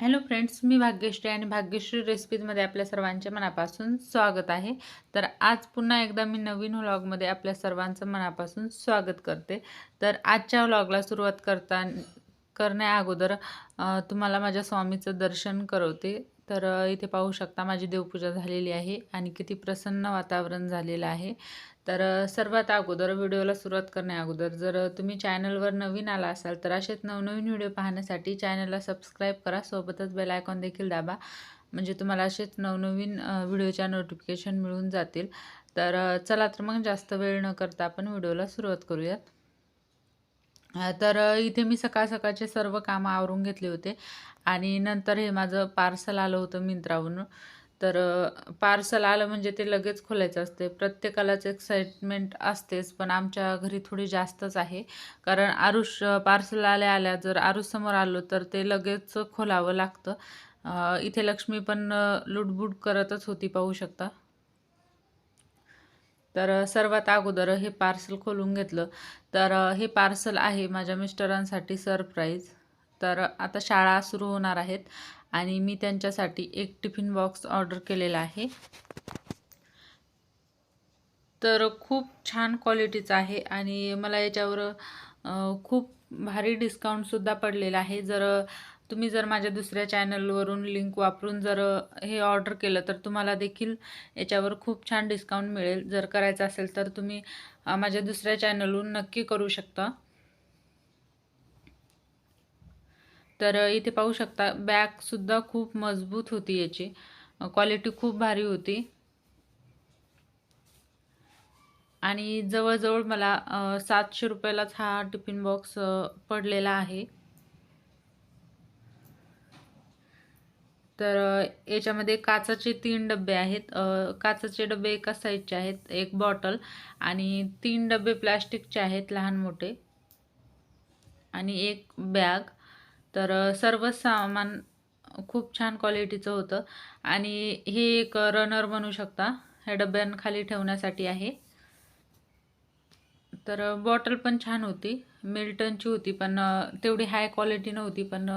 Hello friends मी भाग्यश्री आणि भाग्यश्री रेसिपीजमध्ये आपल्या सर्वांच्या मनापासून स्वागत आहे. तर आज पुन्हा एकदा मी नवीन व्लॉगमध्ये आपल्या सर्वांचं मनापासून स्वागत करते. तर आजच्या व्लॉगला सुरुवात करता करण्या अगोदर तुम्हाला माझ्या स्वामीचं दर्शन करवते. तर इथे पाहू शकता माझी देवपूजा झालेली आहे आणि किती प्रसन्न वातावरण झालेलं आहे. तर सर्वात अगोदर व्हिडिओला सुरुवात करण्या अगोदर जर तुम्ही चॅनलवर नवीन आला असाल तर असेच नवनवीन व्हिडिओ पाहण्यासाठी चॅनलला सबस्क्राईब करा. सोबतच बेल आयकॉन देखील दाबा. म्हणजे तुम्हाला असेच नवनवीन व्हिडिओच्या नोटिफिकेशन मिळून जातील. तर चला तर मग जास्त वेळ न करता आपण व्हिडिओला सुरुवात करूयात. तर इथे मी सकाळ सकाळचे सर्व कामं आवरून घेतले होते. आणि नंतर हे माझं पार्सल आलं होतं मिंत्रावरून. तर पार्सल आलं म्हणजे ते लगेच खोलायचं असते प्रत्येकालाच एक्साइटमेंट असतेच पण आमच्या घरी थोडी जास्तच आहे. कारण आरुष पार्सल आल्या आल्या जर आरुषसमोर आलो तर ते लगेच खोलावं लागतं. इथे लक्ष्मी पण लुटबुट करतच होती पाहू शकता. तर सर्वात अगोदर हे पार्सल खोलून घेतलं. तर हे पार्सल आहे माझ्या मिस्टरांसाठी सरप्राईज. तर आता शाळा सुरू होणार आहेत आणि मी त्यांच्यासाठी एक टिफिन बॉक्स ऑर्डर केलेला आहे. तर खूप छान क्वालिटीचा आहे आणि मला याच्यावर खूप भारी डिस्काउंटसुद्धा पडलेला आहे. जर तुम्ही जर माझ्या दुसऱ्या चॅनलवरून लिंक वापरून जर हे ऑर्डर केलं तर तुम्हाला देखील याच्यावर खूप छान डिस्काउंट मिळेल. जर करायचं असेल तर तुम्ही माझ्या दुसऱ्या चॅनलवरून नक्की करू शकता. तर इथे पाहू शकता बॅगसुद्धा खूप मजबूत होती याची. क्वालिटी खूप भारी होती. आणि जवळजवळ मला सातशे रुपयालाच हा टिफिन बॉक्स पडलेला आहे. तर याच्यामध्ये काचाचे तीन डबे आहेत. काचाचे डबे एका साईजचे आहेत एक बॉटल आणि तीन डबे प्लॅस्टिकचे आहेत लहान मोठे. आणि एक बॅग. तर सर्व सामान खूप छान क्वालिटीचं होतं. आणि हे एक रनर बनू शकता. ह्या डब्यांखाली ठेवण्यासाठी आहे. तर बॉटल पण छान होती. मिल्टनची होती पण तेवढी हाय क्वालिटी नव्हती पण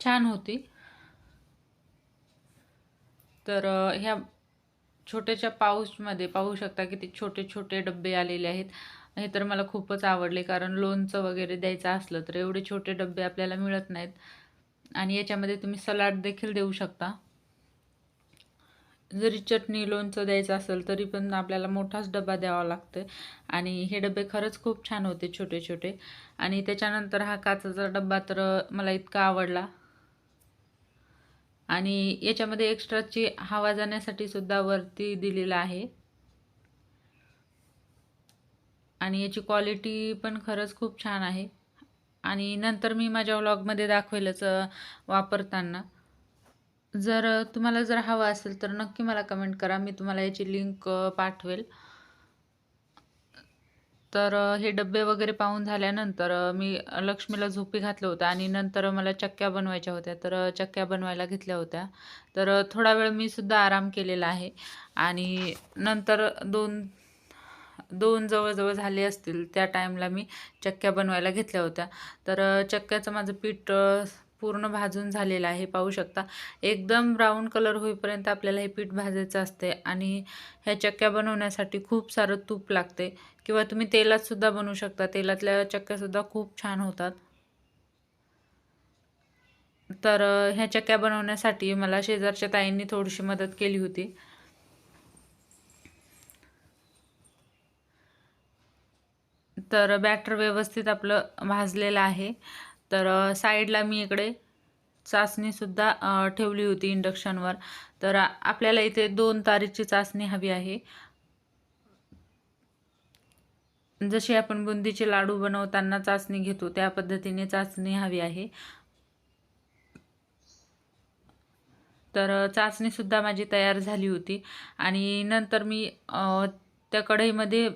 छान होती. तर ह्या छोट्याशा पाऊचमध्ये पाहू शकता की ते छोटे छोटे डब्बे आलेले आहेत. हे तर मला खूपच आवडले कारण लोणचं वगैरे द्यायचं असलं तर एवढे छोटे डबे आपल्याला मिळत नाहीत. आणि याच्यामध्ये तुम्ही सलाड देखील देऊ शकता. जरी चटणी लोणचं द्यायचं असेल तरी पण आपल्याला मोठाच डबा द्यावा लागतो आणि हे डबे खरंच खूप छान होते छोटे छोटे. आणि त्याच्यानंतर हा काचाचा डब्बा तर मला इतका आवडला. आणि याच्यामध्ये एक्स्ट्राची हवा जाण्यासाठी सुद्धा वरती दिलेला आहे. आणि याची क्वालिटी पण खरंच खूप छान आहे. आणि नंतर मी माझ्या व्लॉगमध्ये दाखवेलच वापरताना. जर तुम्हाला जर हवं असेल तर नक्की मला कमेंट करा. मी तुम्हाला याची लिंक पाठवेल. तर हे डबे वगैरे पाहून झाल्यानंतर मी लक्ष्मीला झोपी घातलं होतं आणि नंतर मला चक्क्या बनवायच्या होत्या. तर चक्क्या बनवायला घेतल्या होत्या. तर थोडा वेळ मी सुद्धा आराम केलेला आहे. आणि नंतर दोन दोन जवळजवळ झाले असतील त्या टाईमला मी चक्क्या बनवायला घेतल्या होत्या. तर चक्क्याचं माझं पीठ पूर्ण भाजून झालेलं आहे पाहू शकता. एकदम ब्राऊन कलर होईपर्यंत आपल्याला हे पीठ भाजायचं असते आणि ह्या चक्क्या बनवण्यासाठी खूप सारं तूप लागते किंवा तुम्ही तेलातसुद्धा बनवू शकता. तेलातल्या चक्क्यासुद्धा खूप छान होतात. तर ह्या चक्क्या बनवण्यासाठी मला शेजारच्या ताईंनी थोडीशी मदत केली होती. तर बॅटर व्यवस्थित आपलं भाजलेलं आहे. तर साईडला मी इकडे चाचणीसुद्धा ठेवली होती इंडक्शनवर. तर आपल्याला इथे दोन तारीची चाचणी हवी आहे. जशी आपण बुंदीचे लाडू बनवताना चाचणी घेतो त्या पद्धतीने चाचणी हवी आहे. तर चाचणीसुद्धा माझी तयार झाली होती. आणि नंतर मी त्या कढईमध्ये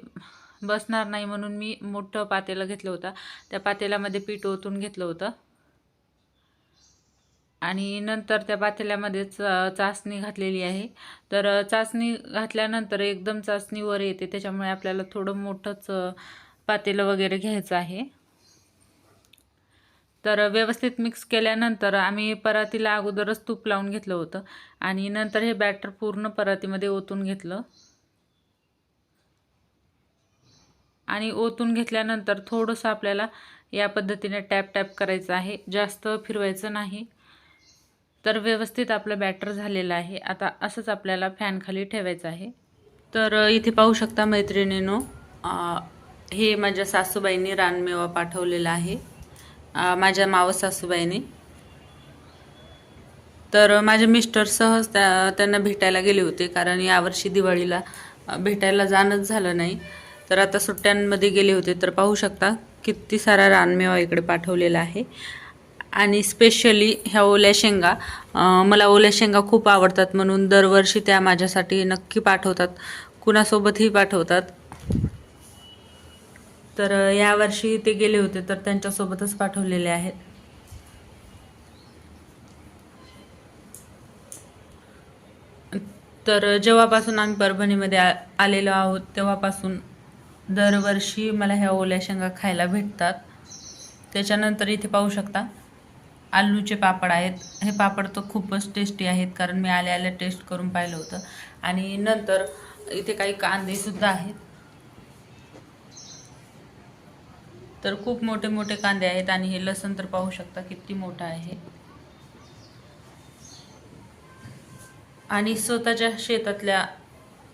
बसणार नाही म्हणून मी मोठं पातेलं घेतलं होतं. त्या पातेल्यामध्ये पीठ ओतून घेतलं होतं. आणि नंतर त्या पातेल्यामध्येच चाचणी घातलेली आहे. तर चाचणी घातल्यानंतर एकदम चाचणी वर येते. त्याच्यामुळे आपल्याला थोडं मोठंच पातेलं वगैरे घ्यायचं आहे. तर व्यवस्थित मिक्स केल्यानंतर आम्ही परातीला अगोदरच तूप लावून घेतलं होतं. आणि नंतर हे बॅटर पूर्ण परातीमध्ये ओतून घेतलं. आणि ओतून घेतल्यानंतर थोडंसं आपल्याला या पद्धतीने टॅप टॅप करायचं आहे. जास्त फिरवायचं नाही. तर व्यवस्थित आपलं बॅटर झालेलं आहे. आता असंच आपल्याला फॅनखाली ठेवायचं आहे. तर इथे पाहू शकता मैत्रिणीनो हे माझ्या सासूबाईंनी रानमेवा पाठवलेला आहे. माझ्या मावस सासूबाईने. तर माझे मिस्टर सहज त्या त्यांना भेटायला गेले होते. कारण यावर्षी दिवाळीला भेटायला जाणंच झालं नाही. तर आता सुट्ट्यांमध्ये गेले होते तर पाहू शकता किती सारा रानमेवा इकडे पाठवलेला आहे. आणि स्पेशली ह्या ओल्या शेंगा मला ओल्या शेंगा खूप आवडतात म्हणून दरवर्षी त्या माझ्यासाठी नक्की पाठवतात. कुणासोबतही पाठवतात. तर यावर्षी ते गेले होते तर त्यांच्यासोबतच पाठवलेले आहेत. तर जेव्हापासून आम्ही परभणीमध्ये आलेलो आहोत तेव्हापासून दरवर्षी मला ह्या ओल्या शेंगा खायला भेटतात. त्याच्यानंतर इथे पाहू शकता आलूचे पापड आहेत. हे पापड तर खूपच टेस्टी आहेत कारण मी आल्या आल्या टेस्ट करून पाहिलं होतं. आणि नंतर इथे काही कांदेसुद्धा आहेत. तर खूप मोठे मोठे कांदे आहेत आणि हे लसण तर पाहू शकता किती मोठं आहे. आणि स्वतःच्या शेतातल्या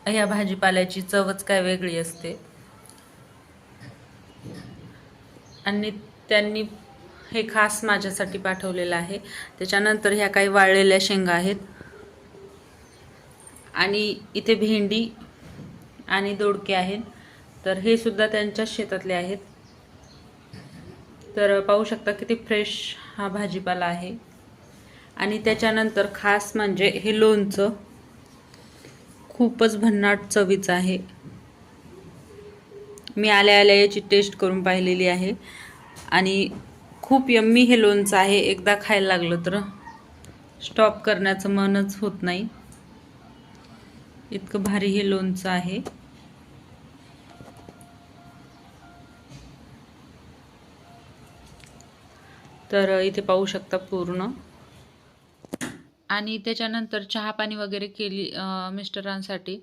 ह्या भाजीपाल्याची चवच काय वेगळी असते. आणि त्यांनी हे खास माझ्यासाठी पाठवलेलं आहे. त्याच्यानंतर ह्या काही वाळलेल्या शेंगा आहेत. आणि इथे भेंडी आणि दोडके आहेत. तर हे सुद्धा त्यांच्याच शेतातले आहेत. तर पाहू शकता किती फ्रेश हा भाजीपाला आहे. आणि त्याच्यानंतर खास म्हणजे हे लोणचं खूपच भन्नाट चवीचं आहे. मी आल्या आल्या याची टेस्ट करून पाहिलेली आहे. आणि खूप यम्मी हे लोणचं आहे. एकदा खायला लागलं तर स्टॉप करण्याचं मनच होत नाही. इतकं भारी हे लोणचं आहे. तर इथे पाहू शकता पूर्ण. आणि त्याच्यानंतर चहा पाणी वगैरे केली मिस्टरांसाठी.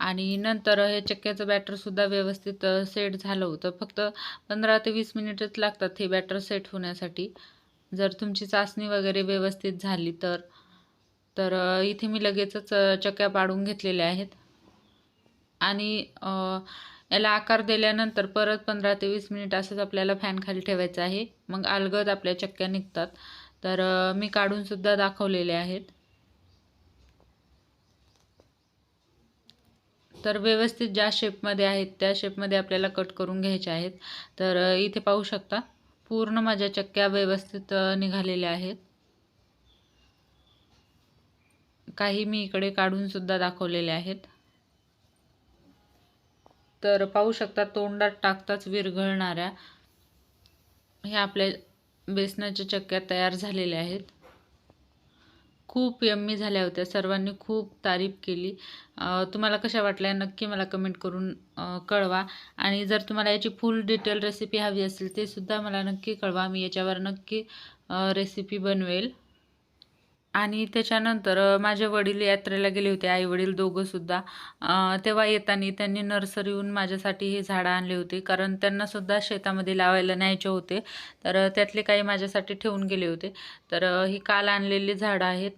आणि नंतर हे चक्क्याचं बॅटरसुद्धा व्यवस्थित सेट झालं होतं. फक्त पंधरा ते वीस मिनिटच लागतात हे बॅटर सेट होण्यासाठी. जर तुमची चाचणी वगैरे व्यवस्थित झाली तर तर इथे मी लगेचच चक्क्या पाडून घेतलेल्या आहेत. आणि याला आकार दिल्यानंतर परत पंधरा ते वीस मिनिट असंच आपल्याला फॅन खाली ठेवायचं आहे. मग अलगद आपल्या चक्क्या निघतात. तर मी काढूनसुद्धा दाखवलेले आहेत. तर व्यवस्थित ज्या शेपमध्ये आहेत त्या शेपमध्ये आपल्याला कट करून घ्यायचे आहेत. तर इथे पाहू शकता पूर्ण माझ्या चक्क्या व्यवस्थित निघालेल्या आहेत. काही मी इकडे काढूनसुद्धा दाखवलेले आहेत. तर पाहू शकता तोंडात टाकताच विरघळणाऱ्या ह्या आपल्या बेसनाच्या चक्क्या तयार झालेल्या आहेत. खूप यम्मी झाल्या होत्या. सर्वांनी खूप तारीफ केली. तुम्हाला कशा वाटल्या नक्की मला कमेंट करून कळवा. आणि जर तुम्हाला याची फुल डिटेल रेसिपी हवी असेल ते सुद्धा मला नक्की कळवा. मी याच्यावर नक्की रेसिपी बनवेल. आणि त्याच्यानंतर माझे वडील यात्रेला गेले होते. आई वडील दोघंसुद्धा तेव्हा येताना त्यांनी नर्सरीहून माझ्यासाठी हे झाडं आणले होते. कारण त्यांनासुद्धा शेतामध्ये लावायला न्यायचे होते. तर त्यातले काही माझ्यासाठी ठेवून गेले होते. तर ही काल आणलेली झाडं आहेत.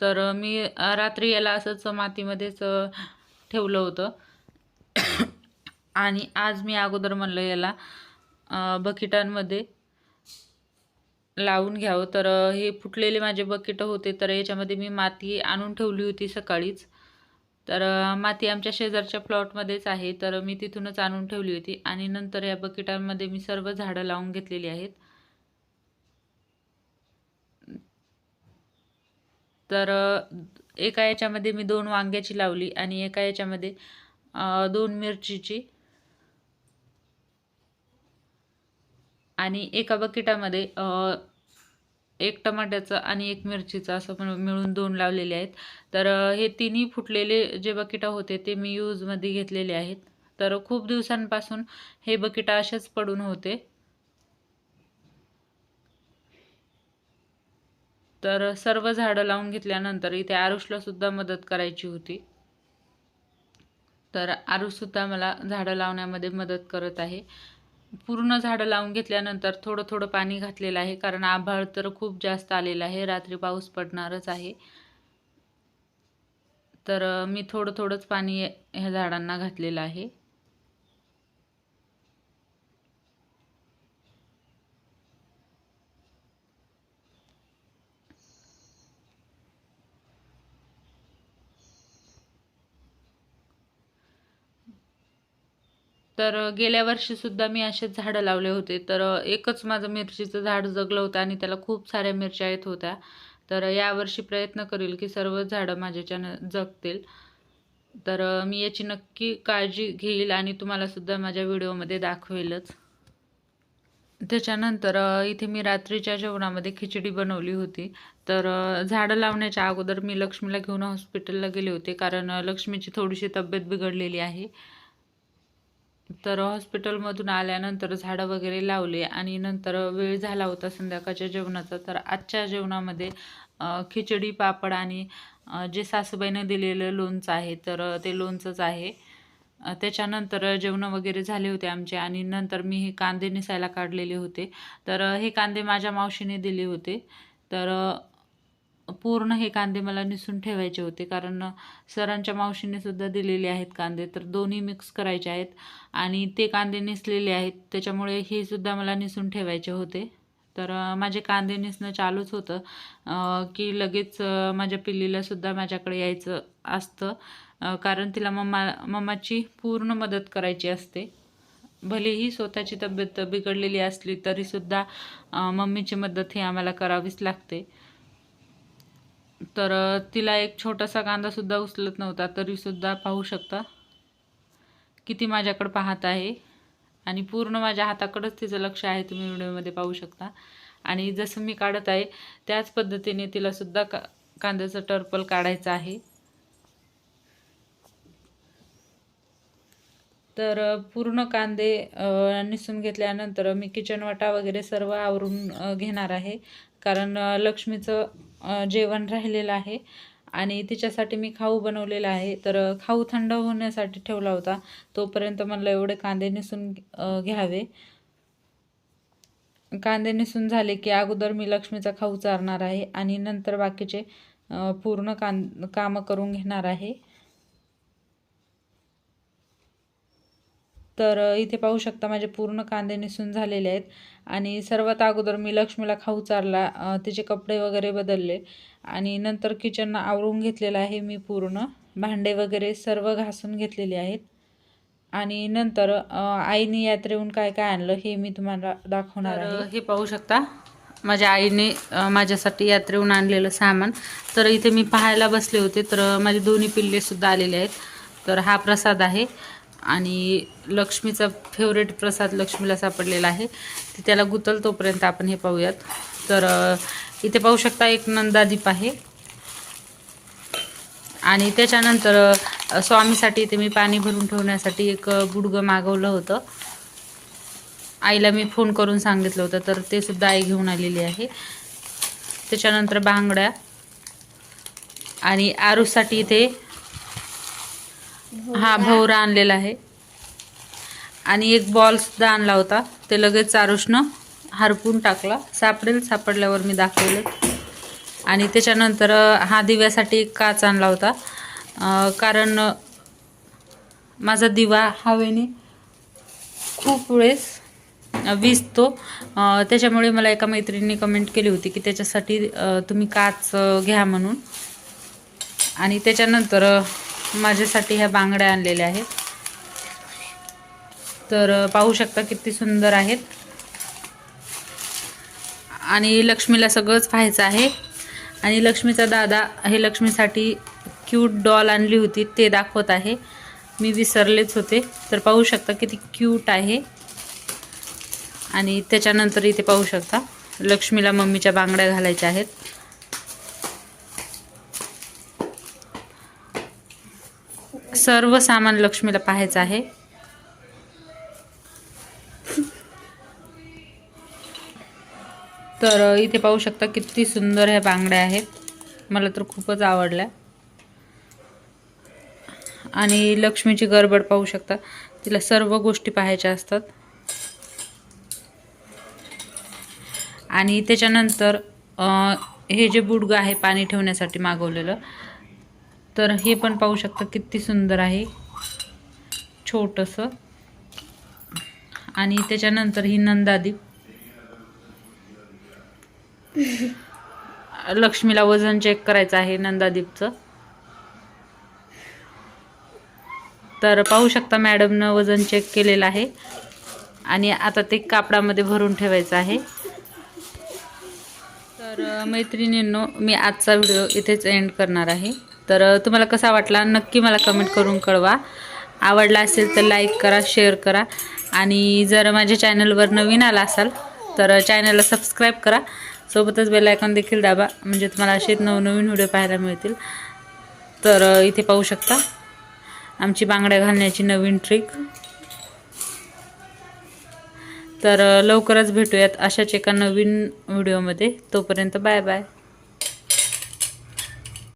तर मी रात्री याला असंच मातीमध्येच ठेवलं होतं. आणि आज मी अगोदर म्हणलं याला बकिटांमध्ये लावून घ्यावं. तर हे फुटलेले माझे बकेटं होते. तर याच्यामध्ये मी माती आणून ठेवली होती सकाळीच. तर माती आमच्या शेजारच्या प्लॉटमध्येच आहे. तर मी तिथूनच आणून ठेवली होती. आणि नंतर या बकेटांमध्ये मी सर्व झाडं लावून घेतलेली आहेत. तर एका याच्यामध्ये मी दोन वांग्याची लावली आणि एका याच्यामध्ये दोन मिरचीची. आणि एका बकेटामध्ये एक टमाट्याचं आणि एक मिरचीचं असं पण मिळून दोन लावलेले आहेत. तर हे तिन्ही फुटलेले जे बकेटा होते ते मी यूजमध्ये घेतलेले आहेत. तर खूप दिवसांपासून हे बकेटा असेच पडून होते. तर सर्व झाडं लावून घेतल्यानंतर इथे आरुषला सुद्धा मदत करायची होती. तर आरुषसुद्धा मला झाडं लावण्यामध्ये मदत करत आहे. पूर्ण झाडं लावून घेतल्यानंतर थोडं थोडं पाणी घातलेलं आहे कारण आभाळ तर खूप जास्त आलेलं आहे रात्री पाऊस पडणारच आहे. तर मी थोडं थोडंच पाणी ह्या झाडांना घातलेलं आहे. तर गेल्या वर्षीसुद्धा मी असेच झाडं लावले होते. तर एकच माझं मिरचीचं झाड जगलं होतं आणि त्याला खूप साऱ्या मिरच्या येत होत्या. तर यावर्षी प्रयत्न करेल की सर्व झाडं माझ्याच्यानं जगतील. तर मी याची नक्की काळजी घेईल आणि तुम्हालासुद्धा माझ्या व्हिडिओमध्ये दाखवेलच. त्याच्यानंतर इथे मी रात्रीच्या जेवणामध्ये खिचडी बनवली होती. तर झाडं लावण्याच्या अगोदर मी लक्ष्मीला घेऊन हॉस्पिटलला गेले होते. कारण लक्ष्मीची थोडीशी तब्येत बिघडलेली आहे. तर हॉस्पिटलमधून आल्यानंतर झाडं वगैरे लावले आणि नंतर वेळ झाला होता संध्याकाळच्या जेवणाचा तर आजच्या जेवणामध्ये खिचडी पापड आणि जे सासूबाईनं दिलेलं लोणचं आहे तर ते लोणचंच आहे. त्याच्यानंतर जेवणं वगैरे झाले होते आमचे आणि नंतर मी हे कांदे निसायला काढलेले होते. तर हे कांदे माझ्या मावशीने दिले होते. तर पूर्ण हे कांदे मला निसून ठेवायचे होते कारण सरांच्या मावशीने सुद्धा दिलेले आहेत कांदे तर दोन्ही मिक्स करायचे आहेत आणि ते कांदे निसलेले आहेत त्याच्यामुळे हे सुद्धा मला निसून ठेवायचे होते. तर माझे कांदे निसणं चालूच होतं की लगेच माझ्या पिल्लीलासुद्धा माझ्याकडे यायचं असतं कारण तिला मम्मा मम्माची पूर्ण मदत करायची असते. भलेही स्वतःची तब्येत बिघडलेली असली तरीसुद्धा मम्मीची मदत ही आम्हाला करावीच लागते. तर तिला एक छोटासा कांदासुद्धा उचलत नव्हता तरीसुद्धा पाहू शकता किती माझ्याकडं पाहत आहे. आणि पूर्ण माझ्या हाताकडंच तिचं लक्ष आहे तुम्ही व्हिडिओमध्ये पाहू शकता. आणि जसं मी काढत आहे त्याच पद्धतीने तिलासुद्धा का कांद्याचं टर्पल काढायचं आहे. तर पूर्ण कांदे निसून घेतल्यानंतर मी किचन वाटा वगैरे सर्व आवरून घेणार आहे. कारण लक्ष्मीचं जेवण राहिलेलं आहे. आणि तिच्यासाठी मी खाऊ बनवलेला आहे. तर खाऊ थंड होण्यासाठी ठेवला होता. तोपर्यंत मला एवढे कांदे निसून घ्यावे. कांदे निसून झाले की अगोदर मी लक्ष्मीचा खाऊ चारणार आहे. आणि नंतर बाकीचे पूर्ण कां कामं करून घेणार आहे. तर इथे पाहू शकता माझे पूर्ण कांदे निसून झालेले आहेत आणि सर्वात अगोदर मी लक्ष्मीला खाऊ चारला तिचे कपडे वगैरे बदलले आणि नंतर किचन आवरून घेतलेलं आहे मी पूर्ण. भांडे वगैरे सर्व घासून घेतलेले आहेत आणि नंतर आईने यात्रेहून काय काय आणलं हे मी तुम्हाला दाखवणार आहे. हे पाहू शकता माझ्या आईने माझ्यासाठी यात्रेहून आणलेलं सामान. तर इथे मी पाहायला बसले होते तर माझे दोन्ही पिल्ले सुद्धा आलेले आहेत. तर हा प्रसाद आहे. आणि लक्ष्मीचा फेवरेट प्रसाद लक्ष्मीला सापडलेला आहे. ते त्याला गुतल तोपर्यंत आपण हे पाहूयात. तर इथे पाहू शकता एक नंदादीप आहे. आणि त्याच्यानंतर स्वामीसाठी इथे मी पाणी भरून ठेवण्यासाठी एक गुडगं मागवलं होतं. आईला मी फोन करून सांगितलं होतं तर ते सुद्धा आई घेऊन आलेली आहे. त्याच्यानंतर बांगड्या. आणि आरूसाठी इथे हा भवरा आणलेला आहे. आणि एक बॉलसुद्धा आणला होता. ते लगेच चारुष्ण हरपून टाकला. सापडेल सापडल्यावर मी दाखवलं. आणि त्याच्यानंतर हा दिव्यासाठी एक काच आणला होता. कारण माझा दिवा हवेने खूप वेळेस विजतो त्याच्यामुळे मला एका मैत्रिणीने कमेंट केली होती की त्याच्यासाठी तुम्ही काच घ्या म्हणून. आणि त्याच्यानंतर माझ्यासाठी ह्या बांगड्या आणलेल्या आहेत. तर पाहू शकता किती सुंदर आहेत. आणि लक्ष्मीला सगळंच पाहायचं आहे. आणि लक्ष्मीचा दादा हे लक्ष्मीसाठी क्यूट डॉल आणली होती ते दाखवत आहे. मी विसरलेच होते. तर पाहू शकता किती क्यूट आहे. आणि त्याच्यानंतर इथे पाहू शकता लक्ष्मीला मम्मीच्या बांगड्या घालायच्या आहेत. सर्व सामान लक्ष्मीला पाहायचं आहे. तर इथे पाहू शकता किती सुंदर ह्या बांगड्या आहेत. मला तर खूपच आवडल्या. आणि लक्ष्मीची गडबड पाहू शकता. तिला सर्व गोष्टी पाहायच्या असतात. आणि त्याच्यानंतर हे जे बुडगं आहे पाणी ठेवण्यासाठी मागवलेलं तर हे पण पाहू शकता किती सुंदर आहे. छोटंसं. आणि त्याच्यानंतर ही नंदादीप. लक्ष्मीला वजन चेक करायचं आहे नंदादीपचं. तर पाहू शकता मॅडमनं वजन चेक केलेलं आहे. आणि आता ते कापडामध्ये भरून ठेवायचं आहे. तर मैत्रिणींनो मी आजचा व्हिडिओ इथेच एंड करणार आहे. तर तुम्हाला कसा वाटला नक्की मला कमेंट करून कळवा. आवडला असेल तर लाईक करा शेअर करा. आणि जर माझ्या चॅनलवर नवीन आला असाल तर चॅनलला सबस्क्राईब करा. सोबतच बेल आयकॉन देखील दाबा म्हणजे तुम्हाला असे नवनवीन व्हिडिओ पाहायला मिळतील. तर इथे पाहू शकता आमची बांगड्या घालण्याची नवीन ट्रिक तर लवकरच भेटूयात अशाच एका नवीन व्हिडिओमध्ये. तोपर्यंत बाय बाय.